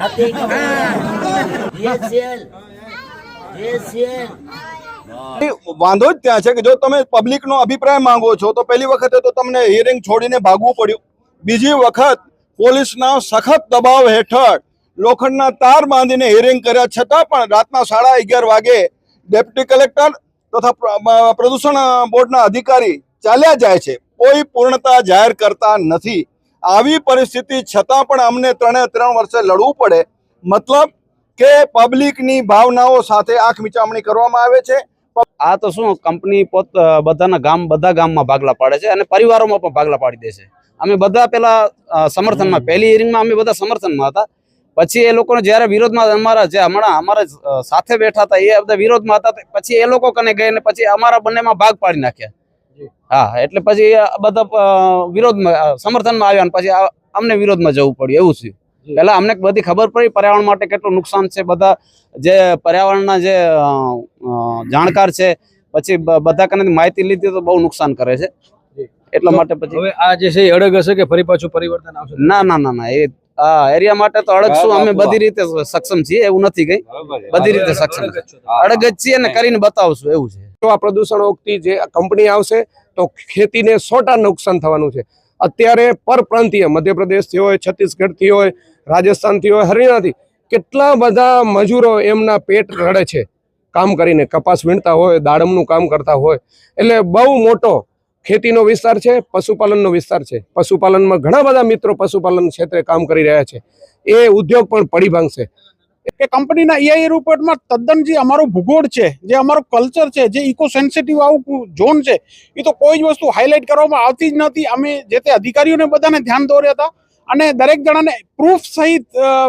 નથી VHCL. VHCL. વાંધો જ ત્યાં છે કે જો તમે પબ્લિકનો અભિપ્રાય માંગો છો તો પહેલી વખતે તો તમને હિયરિંગ છોડીને ભાગવું પડ્યું. બીજી વખત પોલીસના સખત દબાવ હેઠળ લોખંડના તાર બાંધીને હિયરિંગ કર્યા છતાં પણ રાતના સાડા અગિયાર વાગે ડેપ્યુટી કલેક્ટર તથા પ્રદૂષણ બોર્ડના અધિકારી ચાલ્યા જાય છે. કોઈ પૂર્ણતા જાહેર કરતા નથી. આવી પરિસ્થિતિ છતાં પણ અમને ત્રણે ત્રણ વર્ષે લડવું પડે. મતલબ કે પબ્લિકની ભાવનાઓ સાથે આંખ મિચામણી કરવામાં આવે છે. આ તો શું કંપની પોત બધાના ગામ બધા ગામમાં ભાગલા પાડે છે અને પરિવારોમાં પણ ભાગલા પાડી દે છે. અમે બધા પેલા સમર્થનમાં પહેલી હિયરિંગમાં અમે બધા સમર્થનમાં હતા. પછી એ લોકોને જ્યારે વિરોધમાં અમારા જે હમણાં અમારા સાથે બેઠા હતા એ બધા વિરોધમાં હતા પછી એ લોકો કને ગઈ ને પછી અમારા બંનેમાં ભાગ પાડી નાખ્યા. હા એટલે પછી બધા વિરોધમાં સમર્થનમાં આવ્યા અને પછી અમને વિરોધમાં જવું પડ્યું એવું થયું. પહેલા અમને બધી ખબર પડી પર્યાવરણ માટે કેટલું નુકસાન છે બધા જે પર્યાવરણના જે જાણકાર છે પછી બધા કને માહિતી લીધી તો બહુ નુકસાન કરે છે. એટલા માટે પછી હવે આ જે છે એ અડગ હશે કે ફરી પાછું પરિવર્તન આવશે? ના ના ના ના એ આ એરિયા માટે તો અડગ શું? અમે બધી રીતે સક્ષમ છીએ એવું નથી કઈ. બધી રીતે સક્ષમ અડગ જ છીએ ને કરીને બતાવશું એવું છે. આ પ્રદૂષણ ઓગતી જે કંપની આવશે તો ખેતીને સોટા નુકસાન થવાનું છે. અત્યારે પરપ્રાંતીય મધ્યપ્રદેશથી હોય છત્તીસગઢથી હોય રાજસ્થાનથી હોય, હરિયાણાથી કેટલા બધા મજૂરો એમના પેટ રડે છે. કામ કરીને કપાસ વીણતા હોય, દાડમનું કામ કરતા હોય. એટલે બહુ મોટો ખેતીનો વિસ્તાર છે, પશુપાલનનો વિસ્તાર છે. પશુપાલનમાં ઘણા બધા મિત્રો પશુપાલન ક્ષેત્રે કામ કરી રહ્યા છે. એ ઉદ્યોગ પણ પડી ભાંગશે. કે કંપનીના ઈઆઈ રિપોર્ટમાં તદ્દન જે અમારો ભૂગોળ છે, જે અમારો કલ્ચર છે, જે ઇકો સેન્સિટિવ આવું ઝોન છે, એ તો કોઈ જ વસ્તુ હાઇલાઇટ કરવામાં આવતી જ નથી. અમે જે તે અધિકારીઓને બધાને ધ્યાન દોર્યા હતા અને દરેક જણાને પ્રૂફ સહિત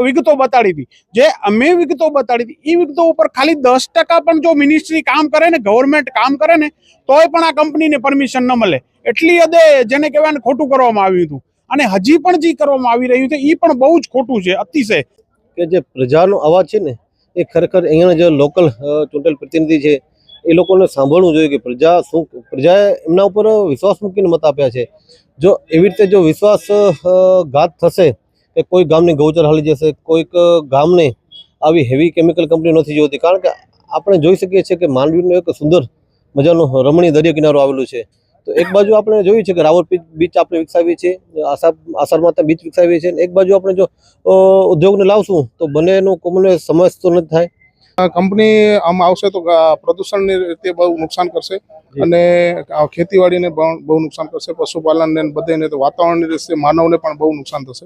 વિગતો બતાડી હતી. જે અમે વિગતો બતાડી હતી એ વિગતો ઉપર ખાલી દસ ટકા પણ જો મિનિસ્ટ્રી કામ કરે ને ગવર્મેન્ટ કામ કરે ને, તોય પણ આ કંપનીને પરમિશન ન મળે. એટલી હદે જેને કહેવાય ખોટું કરવામાં આવ્યું હતું. અને હજી પણ જે કરવામાં આવી રહ્યું છે એ પણ બહુ જ ખોટું છે, અતિશય. કે જે પ્રજાનો અવાજ છે ને, એ ખરેખર અહીંયાના જે લોકલ ચૂંટેલ પ્રતિનિધિ છે, એ લોકોને સાંભળવું જોઈએ કે પ્રજા શું, પ્રજાએ એમના ઉપર વિશ્વાસ મૂકીને મત આપ્યા છે. જો એવી રીતે જો વિશ્વાસ ઘાત થશે કે કોઈ ગામની ગૌચર હાલી જશે, કોઈક ગામને આવી હેવી કેમિકલ કંપની નથી જોતી કારણ કે આપણે જોઈ શકીએ છીએ કે માંડવીનો એક સુંદર મજાનો રમણીય દરિયા કિનારો આવેલો છે. તો એક બાજુ આપણે જોયું છે કે રાવર બીચ આપણે વિકસાવીએ છીએ આસાર માતા બીચ વિકસાવીએ છીએ એક બાજુ આપણે જો ઉદ્યોગને લાવશું તો બંનેનું કોમને સમજ તો નથી થાય. કંપની આમ આવશે તો પ્રદૂષણની રીતે બહુ નુકસાન કરશે અને આ ખેતીવાડીને પણ બહુ નુકસાન કરશે પશુપાલનને ને તો વાતાવરણની રીતે માનવને પણ બહુ નુકસાન થશે.